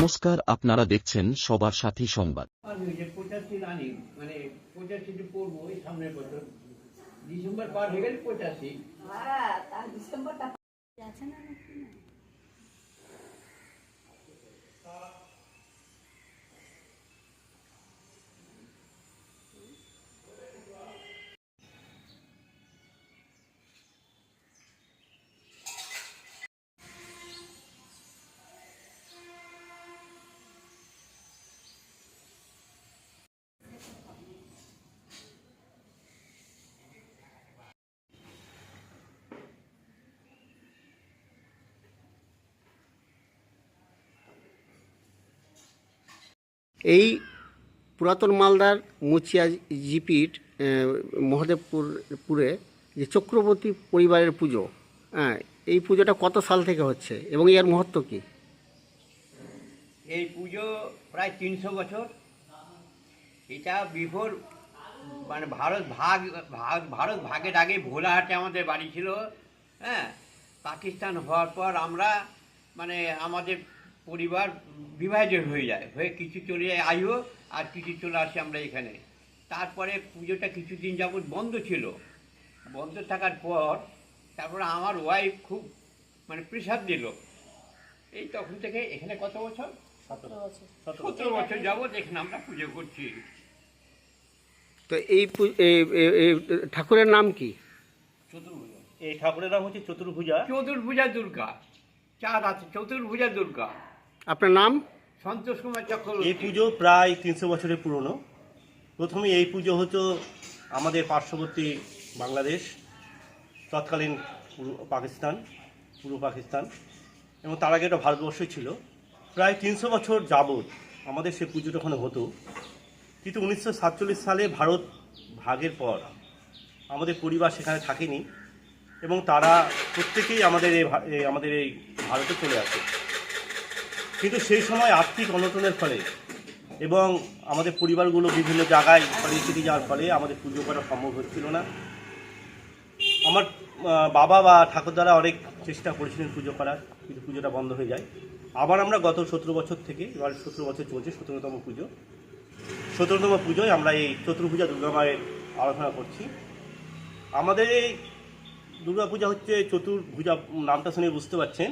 নমস্কার আপনারা দেখছেন সবার সাথী সংবাদ। মানে পঁচাশিতে পড়ব ওই সামনের বছর। ডিসেম্বর পার হয়ে গেল পঁচাশি। এই পুরাতন মালদার মুচিয়া জিপির আহ, মহাদেবপুর পুরে যে চক্রবর্তী পরিবারের পুজো হ্যাঁ এই পুজোটা কত সাল থেকে হচ্ছে এবং এর মহত্ব কী? এই পুজো প্রায় তিনশো বছর। এটা বিফোর মানে ভারত ভাগ ভাগ ভারত ভাগের আগে ভোলাহাটে আমাদের বাড়ি ছিল হ্যাঁ? পাকিস্তান হওয়ার পর আমরা মানে আমাদের পরিবার বিভাজন হয়ে যায় হয়ে কিছু চলে যায় আইও আর কিছু চলে আসে আমরা এখানে। তারপরে পুজোটা কিছুদিন যাবৎ বন্ধ ছিল। বন্ধ থাকার পর তারপরে আমার ওয়াইফ খুব মানে প্রেশার দিল। এই তখন থেকে এখানে কত বছর? সতেরো বছর। যাবৎ এখানে আমরা পুজো করছি। তো এই ঠাকুরের নাম কি? এই ঠাকুরের নাম হচ্ছে চতুর্ভুজা। চতুর্ভুজা দুর্গা। চার আছে চতুর্ভুজা দুর্গা। আপনার নাম? সন্তোষ কুমার এই পুজো প্রায় তিনশো বছরের পুরনো। প্রথমে এই পুজো হতো আমাদের পার্শ্ববর্তী বাংলাদেশ তৎকালীন পূর্ব পাকিস্তান পূর্ব পাকিস্তান এবং তার আগে এটা ভারতবর্ষই ছিল। প্রায় তিনশো বছর যাবৎ আমাদের সে পুজোটা ওখানে হতো। কিন্তু উনিশশো সাতচল্লিশ সালে ভারত ভাগের পর আমাদের পরিবার সেখানে থাকেনি এবং তারা প্রত্যেকেই আমাদের এই আমাদের এই ভারতে চলে আসে। কিন্তু সেই সময় আর্থিক অনটনের ফলে এবং আমাদের পরিবারগুলো বিভিন্ন জায়গায় ছিটিয়ে যাওয়ার ফলে আমাদের পুজো করা সম্ভব হচ্ছিল না। আমার বাবা বা ঠাকুরদারা অনেক চেষ্টা করেছিলেন পুজো করার, কিন্তু পুজোটা বন্ধ হয়ে যায়। আবার আমরা গত সতেরো বছর থেকে, এবার সতেরো বছর চলছে সতেরোতম পুজো। সতেরোতম পুজোয় আমরা এই চতুর্ভুজা দুর্গা মায়ের আরাধনা করছি। আমাদের এই দুর্গা পূজা হচ্ছে চতুর্ভুজা, নামটা শুনে বুঝতে পারছেন।